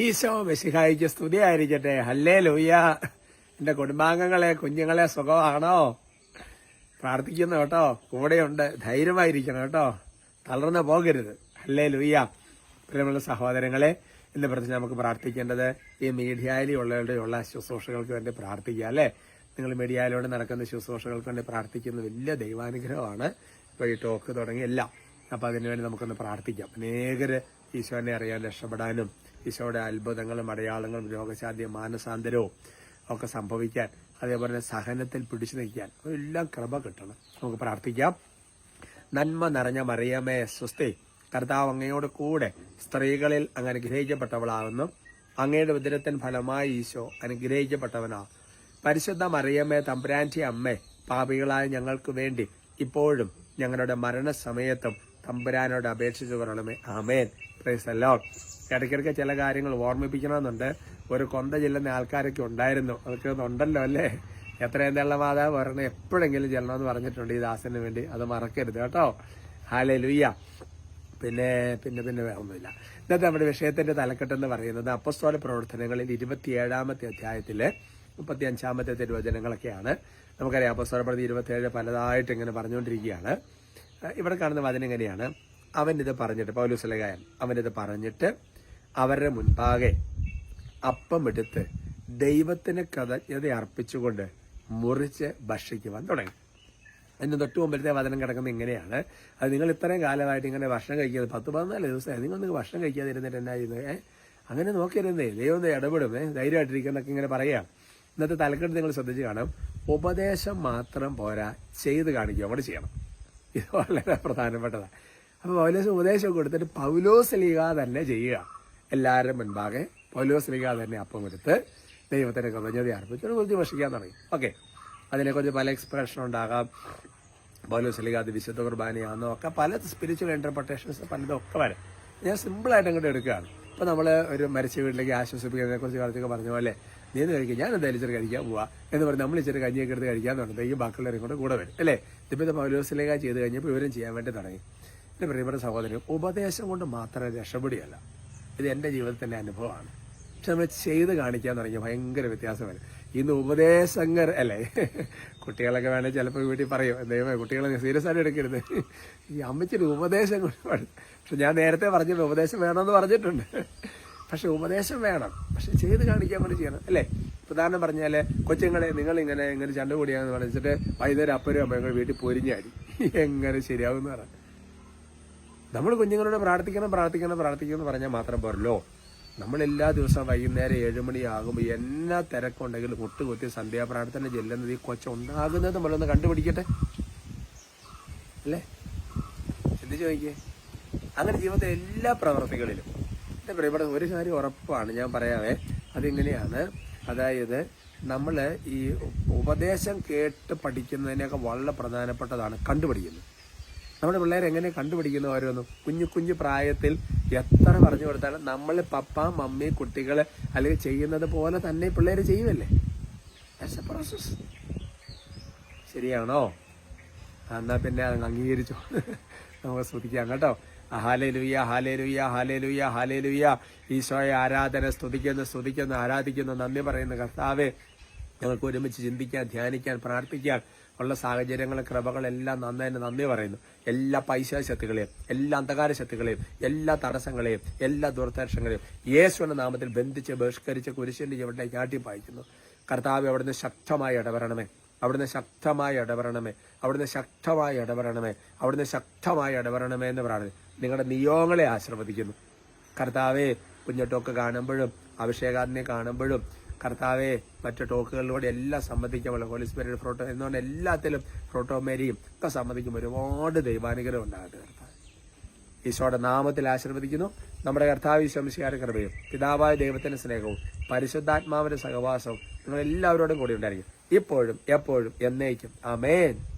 ഈശോ മെസ്സിഹായിക്ക് സ്തുതിയായിരിക്കട്ടെ. ഹല്ലേ ലൂയ്യ എന്റെ കുടുംബാംഗങ്ങളെ കുഞ്ഞുങ്ങളെ സുഖമാണോ? പ്രാർത്ഥിക്കുന്നു കേട്ടോ. കൂടെയുണ്ട്. ധൈര്യമായിരിക്കണം കേട്ടോ. തളർന്നു പോകരുത്. ഹല്ലേ ലൂയ്യ പ്രിയമുള്ള സഹോദരങ്ങളെ ഇന്ന് പ്രത്യേകിച്ച് നമുക്ക് പ്രാർത്ഥിക്കേണ്ടത് ഈ മീഡിയയിലുള്ളവരുടെ ഉള്ള ശുശ്രൂഷകൾക്ക് വേണ്ടി പ്രാർത്ഥിക്കുക അല്ലേ? നിങ്ങൾ മീഡിയയിലൂടെ നടക്കുന്ന ശുശ്രൂഷകൾക്ക് വേണ്ടി പ്രാർത്ഥിക്കുന്ന വലിയ ദൈവാനുഗ്രഹമാണ്. ഇപ്പോൾ ഈ ടോക്ക് തുടങ്ങി എല്ലാം. അപ്പോൾ അതിനുവേണ്ടി നമുക്കൊന്ന് പ്രാർത്ഥിക്കാം. അനേകർ ഈശോനെ അറിയാൻ രക്ഷപ്പെടാനും ഈശോയുടെ അത്ഭുതങ്ങളും അടയാളങ്ങളും രോഗശാന്തി മാനസാന്തരവും ഒക്കെ സംഭവിക്കാൻ അതേപോലെ സഹനത്തിൽ പിടിച്ചു നിൽക്കാൻ എല്ലാം കൃപ കിട്ടണം. നമുക്ക് പ്രാർത്ഥിക്കാം. നന്മ നിറഞ്ഞ മറിയമേ സ്വസ്തി കർത്താവ് അങ്ങയോട് കൂടെ സ്ത്രീകളിൽ അങ്ങ് അനുഗ്രഹിക്കപ്പെട്ടവളാകുന്നു. അങ്ങയുടെ ഉദരത്തിൻ ഫലമായി ഈശോ അനുഗ്രഹിക്കപ്പെട്ടവനാ. പരിശുദ്ധ മറിയമ്മേ തമ്പുരാന്റി അമ്മ പാപികളായ ഞങ്ങൾക്ക് വേണ്ടി ഇപ്പോഴും ഞങ്ങളുടെ മരണസമയത്തും തമ്പുരാനോട് അപേക്ഷിച്ചു പറയണമേ ആമേൻ. പ്രൈസല്ലോ ഇടയ്ക്കിടയ്ക്ക് ചില കാര്യങ്ങൾ ഓർമ്മിപ്പിക്കണമെന്നുണ്ട്. ഒരു കൊന്ത ചെല്ലുന്ന ആൾക്കാരൊക്കെ ഉണ്ടായിരുന്നു. അതൊക്കെ ഉണ്ടല്ലോ അല്ലേ? എത്രയും തള്ള മാതാവ് പറയണേ എപ്പോഴെങ്കിലും ചെല്ലണമെന്ന് പറഞ്ഞിട്ടുണ്ട് ഈ ദാസന് വേണ്ടി. അത് മറക്കരുത് കേട്ടോ. ഹാലേ ലുയ്യ പിന്നെ പിന്നെ പിന്നെ വേറൊന്നുമില്ല. ഇന്നത്തെ നമ്മുടെ വിഷയത്തിന്റെ തലക്കെട്ടെന്ന് പറയുന്നത് അപ്പസ്തോല പ്രവർത്തനങ്ങളിൽ ഇരുപത്തിയേഴാമത്തെ അധ്യായത്തിലെ മുപ്പത്തി അഞ്ചാമത്തെ തിരുവചനങ്ങളൊക്കെയാണ്. നമുക്കറിയാം അപ്പസ്തോല പ്രതി ഇരുപത്തിയേഴ് പലതായിട്ട് ഇങ്ങനെ പറഞ്ഞുകൊണ്ടിരിക്കുകയാണ്. ഇവിടെ കാണുന്ന വചനം എങ്ങനെയാണ് അവൻ ഇത് പറഞ്ഞിട്ട് പൗലുസലകായൻ അവൻ ഇത് പറഞ്ഞിട്ട് അവരുടെ മുൻപാകെ അപ്പമെടുത്ത് ദൈവത്തിന് കൃതജ്ഞത അർപ്പിച്ചുകൊണ്ട് മുറിച്ച് ഭക്ഷിക്കുവാൻ തുടങ്ങി. അതിന് തൊട്ട് മുമ്പിലത്തെ വചനം കിടക്കുന്നത് ഇങ്ങനെയാണ്. അത് നിങ്ങൾ ഇത്രയും കാലമായിട്ട് ഇങ്ങനെ ഭക്ഷണം കഴിക്കരുത്. പത്ത് പതിനാല് ദിവസമായി നിങ്ങൾ നിങ്ങൾ ഭക്ഷണം കഴിക്കാതിരുന്നിട്ട് എന്നാ ചെയ്യുന്നത്? അങ്ങനെ നോക്കിയിരുന്നേ. ദൈവം ഇടപെടും. ധൈര്യമായിട്ടിരിക്കുന്നൊക്കെ ഇങ്ങനെ പറയാം. ഇന്നത്തെ തലക്കെട്ട് നിങ്ങൾ ശ്രദ്ധിച്ച് കാണും. ഉപദേശം മാത്രം പോരാ. ചെയ്ത് കാണിക്കുക. അവിടെ ചെയ്യണം. ഇത് വളരെ പ്രധാനപ്പെട്ടതാണ്. അപ്പോൾ പൗലോസ് ഉപദേശം കൊടുത്തിട്ട് പൗലോസ് ലീഗ തന്നെ ചെയ്യുക. എല്ലാവരും മുൻപാകെ പൗലോസ് ലീഗ തന്നെ അപ്പം എടുത്ത് ദൈവത്തിന് കൃതജ്ഞത അർപ്പിച്ചു കുറിച്ച് ഭക്ഷിക്കാൻ തുടങ്ങി. ഓക്കെ അതിനെക്കുറിച്ച് പല എക്സ്പ്രഷൻ ഉണ്ടാകാം. പൗലോസ് ലീഗ അത് വിശുദ്ധ കുർബാനയാണെന്നോ ഒക്കെ പല സ്പിരിച്വൽ ഇന്റർപ്രിട്ടേഷൻസ് പലതും ഒക്കെ വരാം. ഞാൻ സിമ്പിളായിട്ട് അങ്ങോട്ട് എടുക്കുകയാണ്. ഇപ്പം നമ്മൾ ഒരു മരിച്ച വീട്ടിലേക്ക് ആശ്വസിപ്പിക്കുന്നതിനെ കുറിച്ച് കാര്യത്തിൽ പറഞ്ഞ പോലെ നീ എന്ന് കഴിക്കുക ഞാൻ എന്തായാലും ഇച്ചിരി കഴിക്കാൻ പോവാ എന്ന് പറഞ്ഞ് നമ്മൾ ഇച്ചിരി കഞ്ഞിയൊക്കെ എടുത്ത് കഴിക്കാൻ തുടങ്ങി ഈ ബാക്കിയുള്ളവരും കൂടെ കൂടെ വരും. അല്ലേ? ഇതിപ്പോൾ ഇത് പൗലോസിലേക്കാ ചെയ്ത് കഴിഞ്ഞപ്പോൾ ഇവരും ചെയ്യാൻ വേണ്ടി തുടങ്ങി. എന്റെ പ്രിയപ്പെട്ട സഹോദരൻ ഉപദേശം കൊണ്ട് മാത്രമേ രക്ഷപ്പെടുകയല്ല. ഇത് എന്റെ ജീവിതത്തിന്റെ അനുഭവമാണ്. പക്ഷെ നമ്മൾ ചെയ്ത് കാണിക്കാൻ തുടങ്ങി ഭയങ്കര വ്യത്യാസം വരും ഇന്ന് ഉപദേശങ്ങൾ അല്ലേ? കുട്ടികളൊക്കെ വേണേൽ ചിലപ്പോൾ വീട്ടിൽ പറയും ദൈവമേ കുട്ടികളെ സീരിയസ് ആയിട്ട് എടുക്കരുത്. ഈ അമ്മച്ചൊരു ഉപദേശം കൂടി പക്ഷെ ഞാൻ നേരത്തെ പറഞ്ഞിട്ട് ഉപദേശം വേണമെന്ന് പറഞ്ഞിട്ടുണ്ട്. പക്ഷെ ഉപദേശം വേണം. പക്ഷെ ചെയ്ത് കാണിക്കാൻ വേണ്ടി ചെയ്യണം അല്ലേ? പ്രധാനം പറഞ്ഞാൽ കൊച്ചുങ്ങളെ നിങ്ങൾ ഇങ്ങനെ ഇങ്ങനെ ചണ്ട കൂടിയാന്ന് പറഞ്ഞിട്ട് വൈകുന്നേരം അപ്പനും അമ്മയും വീട്ടിൽ പൊരിഞ്ഞാടി. എങ്ങനെ ശരിയാവും എന്ന് പറഞ്ഞു നമ്മൾ കുഞ്ഞുങ്ങളോട് പ്രാർത്ഥിക്കണം പ്രാർത്ഥിക്കണം പ്രാർത്ഥിക്കണം എന്ന് പറഞ്ഞാൽ മാത്രം പോരല്ലോ. നമ്മൾ എല്ലാ ദിവസവും വൈകുന്നേരം ഏഴുമണിയാകുമ്പോൾ എന്നാ തിരക്കുണ്ടെങ്കിലും മുട്ടുകുത്തി സന്ധ്യാപ്രാർത്ഥന ചെല്ലുന്നത് ഈ കൊച്ചുണ്ടാകുന്നത് നമ്മളൊന്ന് കണ്ടുപിടിക്കട്ടെ? അല്ലേ? ചിന്തിച്ചു ചോദിക്കേ? അങ്ങനെ ജീവിതത്തെ എല്ലാ പ്രവർത്തികളിലും. എന്റെ പ്രിയപ്പെട്ട ഒരു കാര്യം ഉറപ്പാണ് ഞാൻ പറയാവേ. അതിങ്ങനെയാണ്? അതായത് നമ്മൾ ഈ ഉപദേശം കേട്ട് പഠിക്കുന്നതിനൊക്കെ വളരെ പ്രധാനപ്പെട്ടതാണ്. കണ്ടുപിടിക്കുന്നത്. നമ്മുടെ പിള്ളേർ എങ്ങനെ കണ്ടുപിടിക്കുന്നു ഓരോന്നും? കുഞ്ഞു കുഞ്ഞു പ്രായത്തിൽ എത്ര പറഞ്ഞു കൊടുത്താലും നമ്മൾ പപ്പ മമ്മി കുട്ടികൾ അല്ലെങ്കിൽ ചെയ്യുന്നത് പോലെ തന്നെ പിള്ളേർ ചെയ്യുമല്ലേ process. ശരിയാണോ? എന്നാൽ എന്നാ പിന്നെ അംഗീകരിച്ചു. നമുക്ക് സ്തുതിക്കാം കേട്ടോ. ഹാലേ ലുയ്യ ഹാലേ ലുയ്യ ഹാലേ ലുയ്യ ഹാലേ ലുയ്യ ഈശോയെ ആരാധന സ്തുതിക്കുന്നു സ്തുതിക്കുന്നു ആരാധിക്കുന്നു. നന്ദി പറയുന്ന കർത്താവെ. ഞങ്ങൾക്ക് ഒരുമിച്ച് ചിന്തിക്കാൻ ധ്യാനിക്കാൻ പ്രാർത്ഥിക്കാൻ ഉള്ള സാഹചര്യങ്ങളും കൃപകളെല്ലാം നന്നായി നന്ദി പറയുന്നു. എല്ലാ പൈശാ ശക്തികളെയും എല്ലാ അന്ധകാര ശക്തികളെയും എല്ലാ തടസ്സങ്ങളെയും എല്ലാ ദുർദർശങ്ങളെയും യേശുവിന്റെ നാമത്തിൽ ബന്ധിച്ച് ബഹിഷ്കരിച്ച് കുരിശിന്റെ ചുവട്ടെ ചാട്ടി പായിക്കുന്നു. കർത്താവ് അവിടുന്ന് ശക്തമായി ഇടപെടണമേ. അവിടുന്ന് ശക്തമായി ഇടപെടണമേ. അവിടുന്ന് ശക്തമായി ഇടപെടണമേ. അവിടുന്ന് ശക്തമായി ഇടപെടണമേ എന്ന് പറയുന്നത് നിങ്ങളുടെ നിയോഗങ്ങളെ ആശീർവദിക്കുന്നു. കർത്താവെ കുഞ്ഞട്ടൊക്കെ ടോക്ക് കാണുമ്പോഴും അഭിഷേകാദിനെ കാണുമ്പോഴും കർത്താവെ മറ്റു ടോക്കുകളിലൂടെ എല്ലാം സമ്മതിക്കുമ്പോൾ ഹോളി സ്പിരിറ്റ് ഫ്രോട്ടോ എന്നുകൊണ്ട് എല്ലാത്തിലും ഫ്രോട്ടോമേരിയും ഒക്കെ സംബന്ധിക്കും ഒരുപാട് ദൈവാനുഗ്രഹം ഉണ്ടാകട്ടെ കർത്താവ്. ഈശോയുടെ നാമത്തിൽ ആശീർവദിക്കുന്നു. നമ്മുടെ കർത്താവ് ഈശോമിശിയാരുടെ കൃപയും പിതാവായ ദൈവത്തിന്റെ സ്നേഹവും പരിശുദ്ധാത്മാവിന്റെ സഹവാസവും നിങ്ങൾ എല്ലാവരോടും കൂടി ഉണ്ടായിരിക്കും. ഇപ്പോഴും എപ്പോഴും എന്നേക്കും. അമേൻ